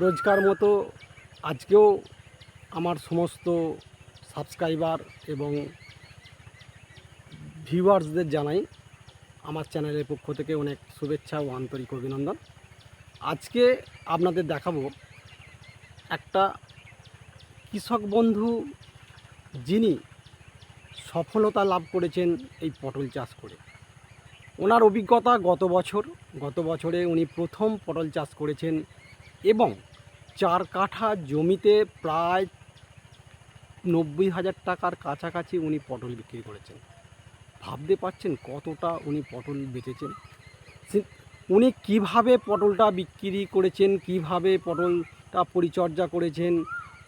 রোজকার মতো আজকেও আমার সমস্ত সাবস্ক্রাইবার এবং ভিউয়ার্সদের জানাই আমার চ্যানেলের পক্ষ থেকে অনেক শুভেচ্ছা ও আন্তরিক অভিনন্দন। আজকে আপনাদের দেখাবো একটা কৃষক বন্ধু যিনি সফলতা লাভ করেছেন এই পটল চাষ করে। ওনার অভিজ্ঞতা গত বছর, গত বছরে উনি প্রথম পটল চাষ করেছেন এবং চার কাঠা জমিতে প্রায় নব্বই হাজার টাকার কাছাকাছি উনি পটল বিক্রি করেছেন। ভাবতে পারছেন কতটা উনি পটল বেচেছেন? উনি কীভাবে পটলটা বিক্রি করেছেন, কীভাবে পটলটা পরিচর্যা করেছেন,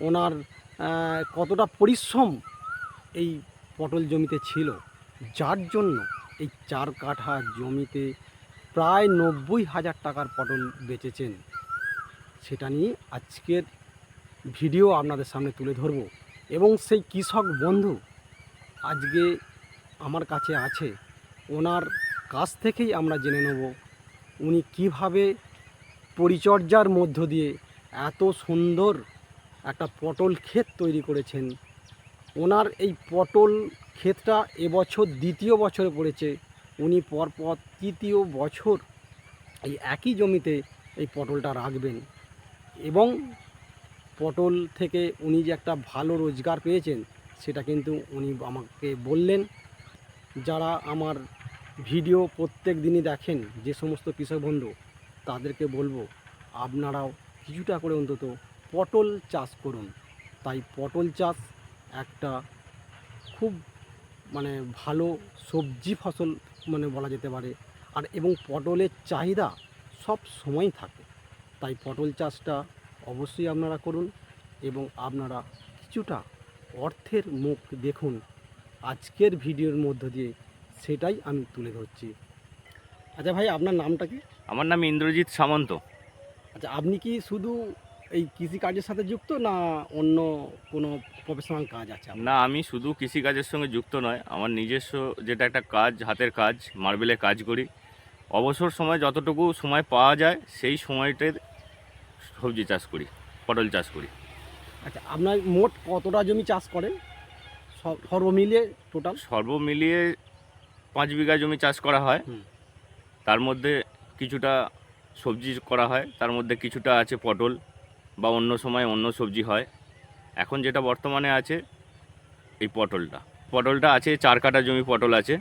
ওনার কতটা পরিশ্রম এই পটল জমিতে ছিল, যার জন্য এই চার কাঠা জমিতে প্রায় নব্বই হাজার টাকার পটল বেচেছেন সেটা নিয়ে আজকের ভিডিও আপনাদের সামনে তুলে ধরব। এবং সেই কৃষক বন্ধু আজকে আমার কাছে আছে। ওনার কাছ থেকেই আমরা জেনে নেব উনি কীভাবে পরিচর্যার মধ্য দিয়ে এত সুন্দর একটা পটল ক্ষেত তৈরি করেছেন। ওনার এই পটল ক্ষেতটা এবছর দ্বিতীয় বছরে পড়েছে। উনি পরপর তৃতীয় বছর এই একই জমিতে এই পটলটা রাখবেন। এবং পটল থেকে উনি যে একটা ভালো রোজগার পেয়েছেন, সেটা কিন্তু উনি আমাকে বললেন। যারা আমার ভিডিও প্রত্যেক দিনই দেখেন, যে সমস্ত কৃষক বন্ধু, তাদেরকে বলব, আপনারাও কিছুটা করে অন্তত পটল চাষ করুন। তাই পটল চাষ একটা খুব মানে ভালো সবজি ফসল মানে বলা যেতে পারে। আর এবং পটলের চাহিদা সব সময় থাকে। তাই পটল চাষটা অবশ্যই আপনারা করুন এবং আপনারা কিছুটা অর্থের মুখ দেখুন। আজকের ভিডিওর মধ্য দিয়ে সেটাই আমি তুলে ধরছি। আচ্ছা ভাই আপনার নামটা কি? আমার নাম ইন্দ্রজিৎ সামন্ত। আচ্ছা আপনি কি শুধু এই কৃষি কাজের সাথে যুক্ত না অন্য কোনো প্রফেশনাল কাজ আছে না আমি শুধু কৃষিকাজের সঙ্গে যুক্ত নয় আমার নিজস্ব যেটা একটা কাজ হাতের কাজ মার্বেলে কাজ করি। অবসর সময় যতটুকু সময় পাওয়া যায় সেই সময়টার সবজি চাষ করি পটল চাষ করি। আচ্ছা আপনার মোট কতটা জমি চাষ করেন? সর্বমিলিয়ে টোটাল সর্ব মিলিয়ে পাঁচ বিঘা জমি চাষ করা হয়। তার মধ্যে কিছুটা সবজি করা হয় তার মধ্যে কিছুটা আছে পটল বা অন্য সময় অন্য সবজি হয়। এখন যেটা বর্তমানে আছে এই পটলটা। পটলটা আছে চার কাঠা জমি পটল আছে।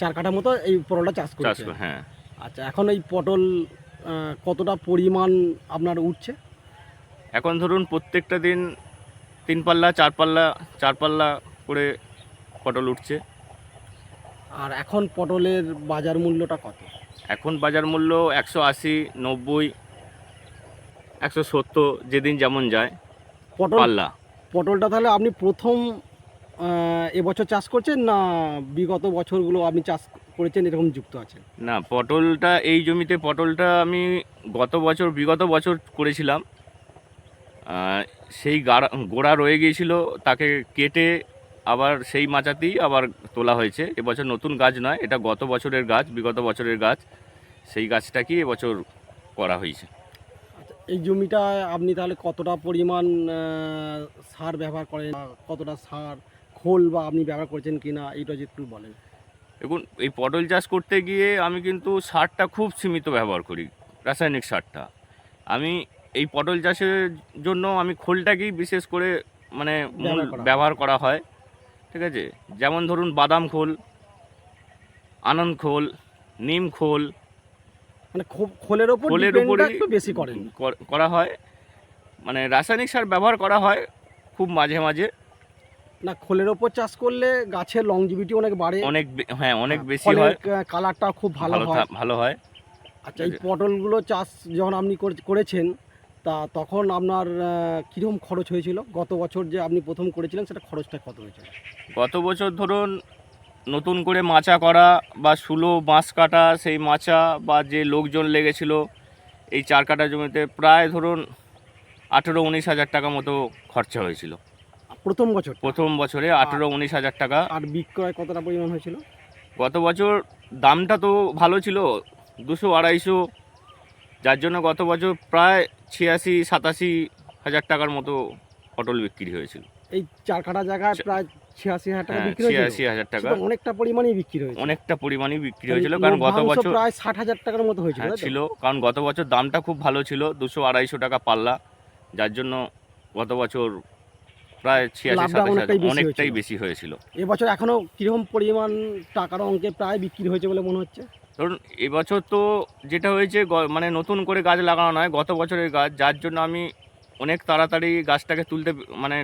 চার কাঠা মতো এই পটলটা চাষ করছে হ্যাঁ। আচ্ছা এখন এই পটল কতটা পরিমাণ আপনার উঠছে? এখন ধরুন প্রত্যেকটা দিন তিন পাল্লা চার পাল্লা চার পাল্লা করে পটল উঠছে। আর এখন পটলের বাজার মূল্যটা কত? এখন বাজার মূল্য একশো আশি নব্বই একশো সত্তর যেদিন যেমন যায় পটল পাল্লা। পটলটা তাহলে আপনি প্রথম এবছর চাষ করছেন না বিগত বছরগুলো আপনি চাষ করেছেন এরকম যুক্ত আছেন? না পটলটা এই জমিতে পটলটা আমি গত বছর বিগত বছর করেছিলাম। সেই গাড়া গোড়া রয়ে গিয়েছিল তাকে কেটে আবার সেই মাচাতেই আবার তোলা হয়েছে। এবছর নতুন গাছ নয় এটা গত বছরের গাছ বিগত বছরের গাছ। সেই গাছটাকেই এবছর করা হয়েছে। আচ্ছা এই জমিটা আপনি তাহলে কতটা পরিমাণ সার ব্যবহার করেন কতটা সার খোল বা আপনি ব্যবহার করছেন কি না এইটা যদি একটু বলেন। দেখুন এই পটল চাষ করতে গিয়ে আমি কিন্তু সারটা খুব সীমিত ব্যবহার করি রাসায়নিক সারটা। আমি এই পটল চাষের জন্য আমি খোলটাকেই বিশেষ করে মানে ব্যবহার করা হয়। ঠিক আছে? যেমন ধরুন বাদাম খোল আনন্দ খোল নিম খোল। মানে খোলের ওপর খোলের উপরই একটু বেশি করেন। কর- করা হয়। মানে রাসায়নিক সার ব্যবহার করা হয় খুব মাঝে মাঝে। না খোলের ওপর চাষ করলে গাছের লংজিভিটি অনেক বাড়ে। অনেক হ্যাঁ অনেক বেশি ফলের হয়। কালারটা খুব ভালো ভালো হয়। ভালো হয়। আচ্ছা এই পটলগুলো চাষ যখন আপনি করে- করেছেন তা তখন আপনার কীরকম খরচ হয়েছিল? গত বছর যে আপনি প্রথম করেছিলেন সেটা খরচটা কত হয়েছিল? গত বছর ধরুন নতুন করে মাচা করা বা শুলো বাঁশ কাটা সেই মাচা বা যে লোকজন লেগেছিল এই চার কাটা জমিতে প্রায় ধরুন আঠেরো উনিশ হাজার টাকা মতো খরচা হয়েছিল। প্রথম বছর? প্রথম বছরে আঠেরো উনিশ হাজার টাকা। আর বিক্রয় কতটা পরিমাণ হয়েছিল? গত বছর দামটা তো ভালো ছিল দুশো আড়াইশো। যার জন্য গত বছর প্রায় ছিয়াশি সাতাশি হাজার টাকার মতো পটল বিক্রি হয়েছিল। এই চার কাটা জায়গায় প্রায় ছিয়াশি হাজার টাকা হ্যাঁ বিক্রি ছিয়াশি হাজার টাকা। অনেকটা পরিমাণেই বিক্রি হয়েছে অনেকটা পরিমাণে বিক্রি হয়েছিল কারণ গত বছর প্রায় ষাট হাজার টাকার মতো হয়েছিল হ্যাঁ? ছিল কারণ গত বছর দামটা খুব ভালো ছিল দুশো আড়াইশো টাকা পাল্লা। যার জন্য গত বছর প্রায় ছিয়াশি সাতাশি অনেকটাই বেশি হয়েছিল। এবছর এখনও কীরকম পরিমাণ টাকার অঙ্কে প্রায় বিক্রি হয়েছে বলে মনে হচ্ছে? ধরুন এবছর তো যেটা হয়েছে মানে নতুন করে গাছ লাগানো নয় গত বছরের গাছ যার জন্য আমি অনেক তাড়াতাড়ি গাছটাকে তুলতে মানে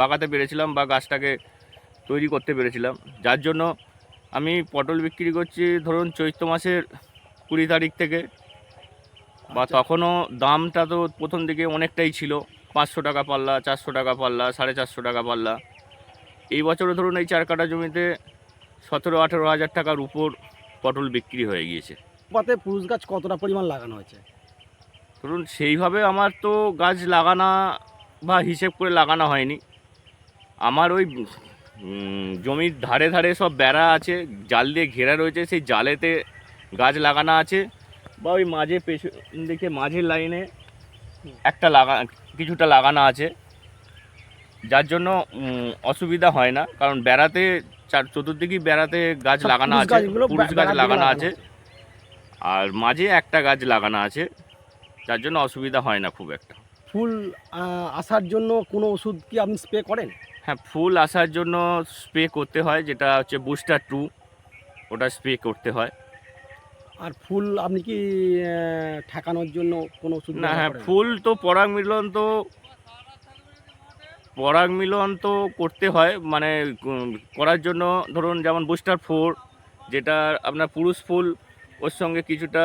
বাগাতে পেরেছিলাম বা গাছটাকে তৈরি করতে পেরেছিলাম। যার জন্য আমি পটল বিক্রি করছি ধরুন চৈত্র মাসের কুড়ি তারিখ থেকে। বা আচ্ছা। তখনও দামটা তো প্রথম দিকে অনেকটাই ছিল। পাঁচশো টাকা পাল্লা চারশো টাকা পাল্লা সাড়ে চারশো টাকা পাল্লা। এই বছরও ধরুন এই চার কাটা জমিতে সতেরো আঠেরো হাজার টাকার উপর পটল বিক্রি হয়ে গিয়েছে। পাতে পুরুষ গাছ কতটা পরিমাণ লাগানো হয়েছে? ধরুন সেইভাবে আমার তো গাছ লাগানো বা হিসেব করে লাগানো হয়নি। আমার ওই জমির ধারে ধারে সব বেড়া আছে জাল দিয়ে ঘেরা রয়েছে সেই জালেতে গাছ লাগানো আছে। বা ওই মাঝে পেছন দিকে মাঝের লাইনে একটা লাগা কিছুটা লাগানো আছে। যার জন্য অসুবিধা হয় না কারণ বেড়াতে চার চতুর্দিকেই বেড়াতে গাছ লাগানো আছে পুরুষ গাছ লাগানো আছে। আর মাঝে একটা গাছ লাগানো আছে যার জন্য অসুবিধা হয় না খুব একটা। ফুল আসার জন্য কোনো ওষুধ কি আপনি স্প্রে করেন? হ্যাঁ ফুল আসার জন্য স্প্রে করতে হয় যেটা হচ্ছে বুস্টার টু ওটা স্প্রে করতে হয়। আর ফুল আপনি কি ঠেকানোর জন্য কোনো ওষুধ না হ্যাঁ? ফুল তো পরাগ মিলন তো পরাগ মিলন তো করতে হয় মানে করার জন্য ধরুন যেমন বুস্টার ফোর যেটা আপনার পুরুষ ফুল ওর সঙ্গে কিছুটা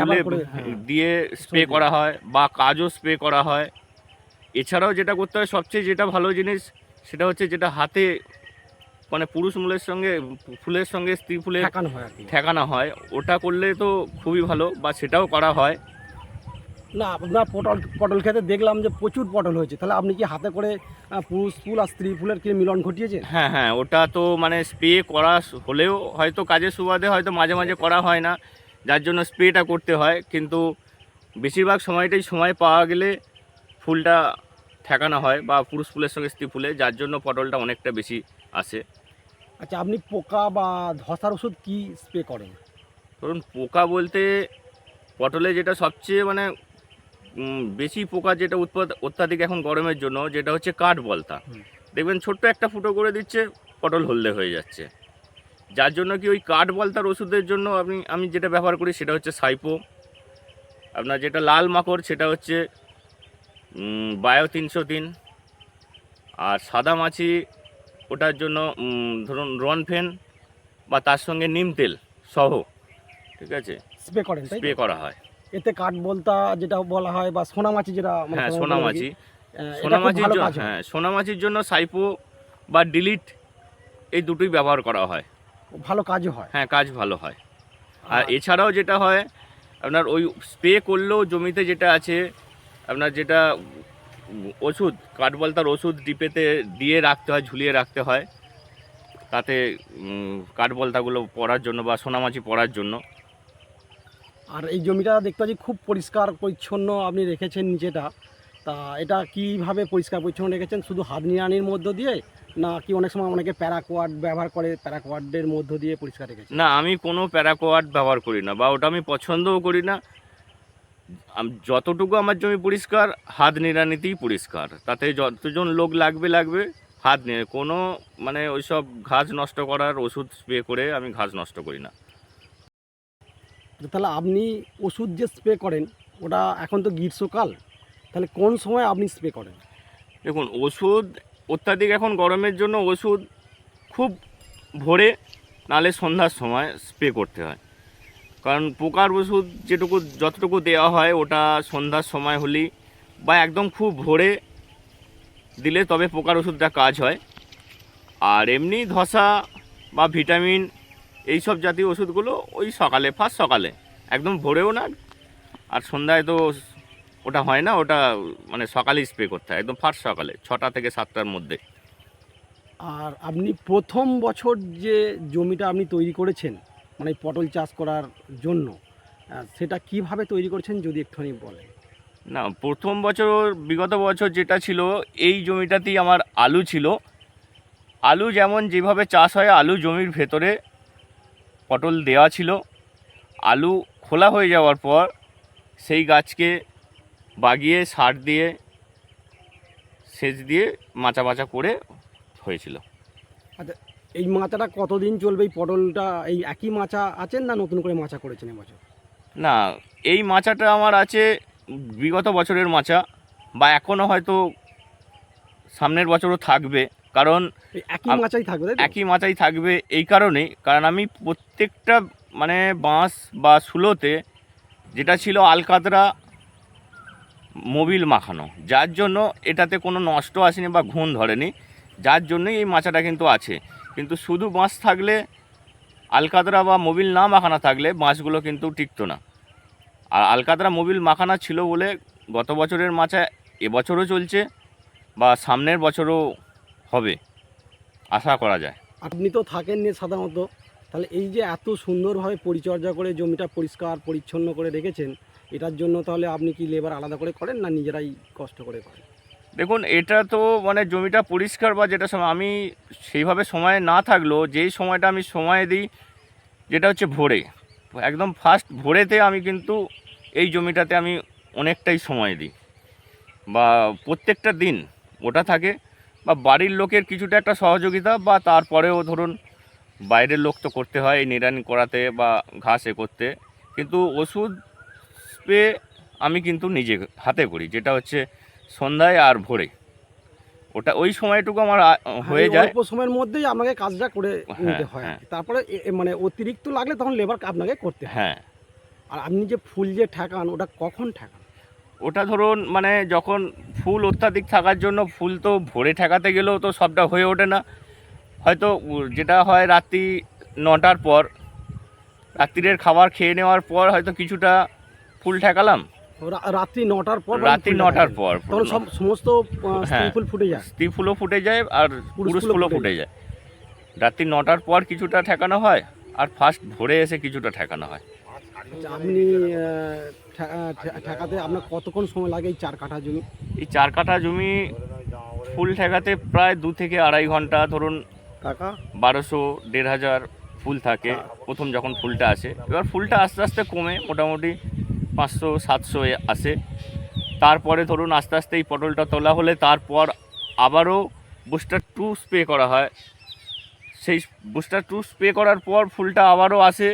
হ্যাঁ। দিয়ে স্প্রে করা হয় বা কাজও স্প্রে করা হয় এছাড়াও যেটা করতে হয় সবচেয়ে যেটা ভালো জিনিস সেটা হচ্ছে যেটা হাতে মানে পুরুষ মূলের সঙ্গে ফুলের সঙ্গে স্ত্রী ফুলের ঠেকানো হয় আর কি। ঠেকানো হয়। ওটা করলে তো খুবই ভালো বা সেটাও করা হয়। না আপনার পটল পটল খেতে দেখলাম যে প্রচুর পটল হয়েছে। তাহলে আপনি কি হাতে করে পুরুষ ফুল আর স্ত্রী ফুলের কি মিলন ঘটিয়েছে? হ্যাঁ হ্যাঁ ওটা তো মানে স্প্রে করা হলেও হয়তো কাজের সুবাদে হয়তো মাঝে মাঝে করা হয় না। যার জন্য স্প্রেটা করতে হয়। কিন্তু বেশিরভাগ সময়টাই সময় পাওয়া গেলে ফুলটা ঠেকানো হয় বা পুরুষ ফুলের সঙ্গে স্ত্রী ফুলে যার জন্য পটলটা অনেকটা বেশি আসে। আচ্ছা আপনি পোকা বা ধসার ওষুধ কি স্প্রে করেন? ধরুন পোকা বলতে পটলে যেটা সবচেয়ে মানে বেশি পোকা যেটা উৎপাদ অত্যাধিক এখন গরমের জন্য যেটা হচ্ছে কাঠ বলতা। দেখবেন ছোট্ট একটা ফুটো করে দিচ্ছে পটল হলদে হয়ে যাচ্ছে। যার জন্য কি ওই কাঠ বলতার ওষুধের জন্য আমি আমি যেটা ব্যবহার করি সেটা হচ্ছে সাইপো। আপনার যেটা লাল মাকড় সেটা হচ্ছে বায়ো তিনশো তিন। আর সাদা মাছি ওটার জন্য ধরুন রন ফেন বা তার সঙ্গে নিম তেল সহ ঠিক আছে? স্প্রে করেন স্প্রে করা হয়। এতে কাঠ বলতা যেটা বলা হয় বা সোনামাছি যেটা হ্যাঁ সোনামাছি। সোনামাছির জন্য হ্যাঁ সোনামাছির জন্য সাইপো বা ডিলিট এই দুটোই ব্যবহার করা হয়। ভালো কাজও হয়। হ্যাঁ কাজ ভালো হয়। আর এছাড়াও যেটা হয় আপনার ওই স্প্রে করলেও জমিতে যেটা আছে আপনার যেটা ওষুধ কাঠবলতার ওষুধ ডিপেতে দিয়ে রাখতে হয় ঝুলিয়ে রাখতে হয়। তাতে কাঠবলতাগুলো পড়ার জন্য বা সোনামাছি পড়ার জন্য। আর এই জমিটা দেখতে পাচ্ছি খুব পরিষ্কার পরিচ্ছন্ন আপনি রেখেছেন নিচেটা। তা এটা কীভাবে পরিষ্কার পরিচ্ছন্ন রেখেছেন? শুধু হাত নিড়ানির মধ্য দিয়ে? না কি অনেক সময় অনেকে প্যারাকোয়াড ব্যবহার করে প্যারাকোয়াডের মধ্য দিয়ে পরিষ্কার রেখেছেন? না আমি কোনো প্যারাকোয়াট ব্যবহার করি না বা ওটা আমি পছন্দও করি না। যতটুকু আমার জমি পরিষ্কার হাত নিড়ানিতেই পরিষ্কার। তাতে যতজন লোক লাগবে লাগবে হাত নিয়ে কোনো মানে ওইসব ঘাস নষ্ট করার ওষুধ স্প্রে করে আমি ঘাস নষ্ট করি না। তাহলে আপনি ওষুধ যে স্প্রে করেন ওটা এখন তো গ্রীষ্মকাল তাহলে কোন সময় আপনি স্প্রে করেন? দেখুন ওষুধ অত্যাধিক এখন গরমের জন্য ওষুধ খুব ভোরে নালে সন্ধ্যার সময় স্প্রে করতে হয়। কারণ পোকার ওষুধ যেটুকু, যতটুকু দেওয়া হয়, ওটা সন্ধ্যার সময় হলেই বা একদম খুব ভোরে দিলে তবে পোকার ওষুধটা কাজ হয়। আর এমনি ধসা বা ভিটামিন এই সব জাতীয় ওষুধগুলো ওই সকালে, ফার্স্ট সকালে। একদম ভোরেও না, আর সন্ধ্যায় তো ওটা হয় না, ওটা মানে সকালে স্প্রে করতে হয়, একদম ফার্স্ট সকালে, ছটা থেকে সাতটার মধ্যে। আর আপনি প্রথম বছর যে জমিটা আপনি তৈরি করেছেন মানে পটল চাষ করার জন্য সেটা কীভাবে তৈরি করছেন যদি একটুখানি বলেন? না প্রথম বছর বিগত বছর যেটা ছিল এই জমিটাতেই আমার আলু ছিল। আলু যেমন যেভাবে চাষ হয় আলু জমির ভেতরে পটল দেওয়া ছিল। আলু খোলা হয়ে যাওয়ার পর সেই গাছকে বাগিয়ে সার দিয়ে সেচ দিয়ে মাচা মাচা করে হয়েছিল। এই মাচাটা কতদিন চলবে? এই পটলটা এই একই মাচা আছেন না নতুন করে মাচা করেছেন এবছর? না এই মাচাটা আমার আছে বিগত বছরের মাচা বা এখনও হয়তো সামনের বছরও থাকবে। কারণ একই মাচাই থাকবে একই মাচাই থাকবে এই কারণেই। কারণ আমি প্রত্যেকটা মানে বাঁশ বা সুলোতে যেটা ছিল আলকাতরা মোবিল মাখানো। যার জন্য এটাতে কোনো নষ্ট আসেনি বা ঘুণ ধরেনি। যার জন্যই এই মাচাটা কিন্তু আছে। কিন্তু শুধু বাঁশ থাকলে আলকাতরা বা মোবিল না মাখানো থাকলে বাঁশগুলো কিন্তু টিকতো না। আর আলকাতরা মোবিল মাখানা ছিল বলে গত বছরের মাচা এবছরও চলছে বা সামনের বছরও হবে, আশা করা যায়। আপনি তো থাকেন সাধারণত। তাহলে এই যে এত সুন্দরভাবে পরিচর্যা করে জমিটা পরিষ্কার, পরিচ্ছন্ন করে রেখেছেন, এটার জন্য তাহলে আপনি কি লেবার আলাদা করে করেন না নিজেরাই কষ্ট করে করেন? দেখুন, এটা তো মানে জমিটা পরিষ্কার বা যেটা সময়, আমি সেইভাবে সময় না থাকলেও যেই সময়টা আমি সময় দিই, যেটা হচ্ছে ভোরে। একদম ফার্স্ট ভোরেতে আমি কিন্তু এই জমিটাতে আমি অনেকটাই সময় দিই। বা প্রত্যেকটা দিন ওটা থাকে, বা বাড়ির লোকের কিছুটা একটা সহযোগিতা, বা তারপরেও ধরুন বাইরের লোক তো করতে হয়, এই নিড়ানি করাতে বা ঘাস এ করতে। কিন্তু ওষুধ স্প্রে আমি কিন্তু নিজে হাতে করি, যেটা হচ্ছে সন্ধ্যায় আর ভোরে। ওটা ওই সময়টুকু আমার হয়ে যায়। অল্প সময়ের মধ্যেই আপনাকে কাজটা করে হ্যাঁ, নিতে হয়। হ্যাঁ। তারপরে মানে অতিরিক্ত লাগলে তখন লেবার আপনাকে করতে হ্যাঁ। আর আপনি যে ফুল যে ঠেকান ওটা কখন ঠেকান? ওটা ধরুন মানে যখন ফুল অত্যাধিক থাকার জন্য ফুল তো ভোরে ঠেকাতে গেলেও তো সবটা হয়ে ওঠে না। হয়তো যেটা হয় রাত্রি নটার পর রাত্রিরের খাবার খেয়ে নেওয়ার পর হয়তো কিছুটা ফুল ঠেকালাম। রাত্রি নটার পর রাত্রি নটার পর তখন সব সমস্ত হ্যাঁ। ফুল ফুটে যায়। স্ত্রী ফুলও ফুটে যায় আর পুরুষ ফুলও ফুটে যায়। রাত্রি নটার পর কিছুটা ঠেকানো হয় আর ফার্স্ট ভোরে এসে কিছুটা ঠেকানো হয়। আচ্ছা, আপনি ঠেকাতে আপনার কতক্ষণ সময় লাগে এই চার কাঠা জমি? এই চার কাঠা জমি ফুল ঠেকাতে প্রায় দু থেকে আড়াই ঘণ্টা ধরুন টাকা বারোশো দেড় হাজার ফুল থাকে প্রথম যখন ফুলটা আসে। এবার ফুলটা আস্তে আস্তে কমে মোটামুটি পাঁচশো সাতশো আসে। তারপরে ধরুন আস্তে আস্তে এই পটলটা তোলা হলে তারপর আবারও বুস্টার টু স্প্রে করা হয়। সেই বুস্টার টু স্প্রে করার পর ফুলটা আবারও আসে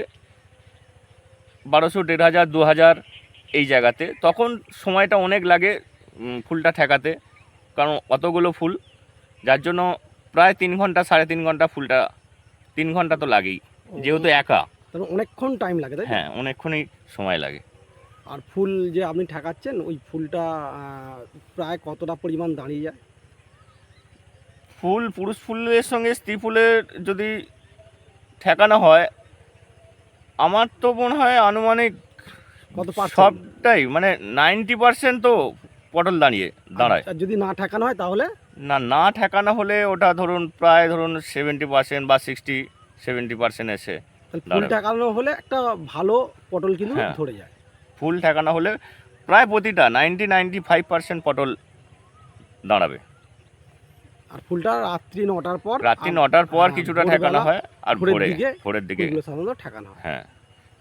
বারোশো দেড় হাজার দু হাজার এই জায়গাতে। তখন সময়টা অনেক লাগে ফুলটা ঠেকাতে কারণ অতগুলো ফুল। যার জন্য প্রায় তিন ঘণ্টা সাড়ে তিন ঘণ্টা ফুলটা তিন ঘণ্টা তো লাগেই যেহেতু একা। তাহলে অনেকক্ষণ টাইম লাগে? হ্যাঁ অনেকক্ষণই সময় লাগে। আর ফুল যে আপনি ঠেকাচ্ছেন ওই ফুলটা প্রায় কতটা পরিমাণ দাঁড়িয়ে যায়? ফুল পুরুষ ফুলের সঙ্গে স্ত্রী ফুলের যদি ঠেকানো হয় আমার তো মনে হয় আনুমানিক কত সবটাই মানে নাইনটি পার্সেন্ট তো পটল দাঁড়িয়ে দাঁড়ায়। আর যদি না ঠেকানো হয় তাহলে? না না ঠেকানো হলে ওটা ধরুন প্রায় ধরুন সেভেন্টি পার্সেন্ট বা সিক্সটি সেভেন্টি পার্সেন্ট এসে ফুল ঠেকানো হলে একটা ভালো পটল কিন্তু হ্যাঁ। ধরে যায়। ফুল ঠেকানো হলে প্রায় প্রতিটা নাইনটি নাইনটি ফাইভ পার্সেন্ট পটল দাঁড়াবে। আর ফুলটা রাত্রি নটার পর রাত্রি নটার পর হ্যাঁ, কিছুটা ঠেকানো হয় আর ভোরে ভোরের দিকে সাধারণত ঠেকানো হয়। হ্যাঁ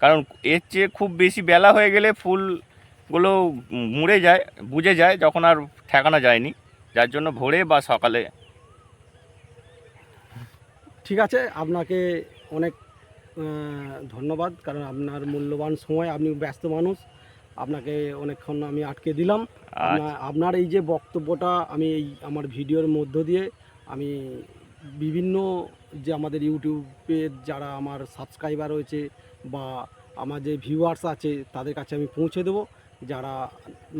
কারণ এর চেয়ে খুব বেশি বেলা হয়ে গেলে ফুলগুলো মুড়ে যায় বুঝে যায় যখন আর ঠেকানো যায়নি। যার জন্য ভোরে বা সকালে ঠিক আছে আপনাকে অনেক ধন্যবাদ কারণ আপনার মূল্যবান সময় আপনি ব্যস্ত মানুষ আপনাকে অনেকক্ষণ আমি আটকে দিলাম। আপনার আপনার এই যে বক্তব্যটা আমি এই আমার ভিডিওর মধ্য দিয়ে আমি বিভিন্ন যে আমাদের ইউটিউবের যারা আমার সাবস্ক্রাইবার রয়েছে বা আমার যে ভিউয়ার্স আছে তাদের কাছে আমি পৌঁছে দেবো। যারা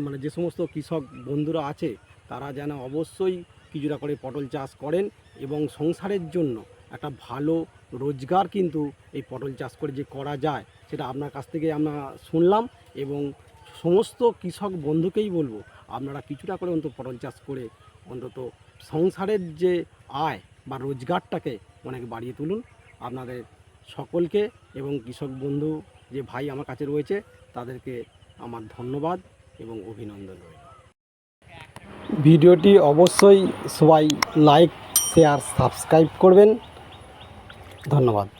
মানে যে সমস্ত কৃষক বন্ধুরা আছে তারা যেন অবশ্যই কিছুটা করে পটল চাষ করেন এবং সংসারের জন্য একটা ভালো রোজগার কিন্তু এই পটল চাষ করে যে করা যায়, সেটা আপনার কাছ থেকে আমরা শুনলাম এবং সমস্ত কৃষক বন্ধুকেই বলব, আপনারা কিছুটা করে অন্তত পটল চাষ করে অন্তত সংসারের যে আয় বা রোজগারটাকে অনেক বাড়িয়ে তুলুন। আপনাদের সকলকে এবং কৃষক বন্ধু যে ভাই আমার কাছে রয়েছে, তাদেরকে আমার ধন্যবাদ এবং অভিনন্দন রইল। ভিডিওটি অবশ্যই সবাই লাইক, শেয়ার, সাবস্ক্রাইব করবেন। ধন্যবাদ।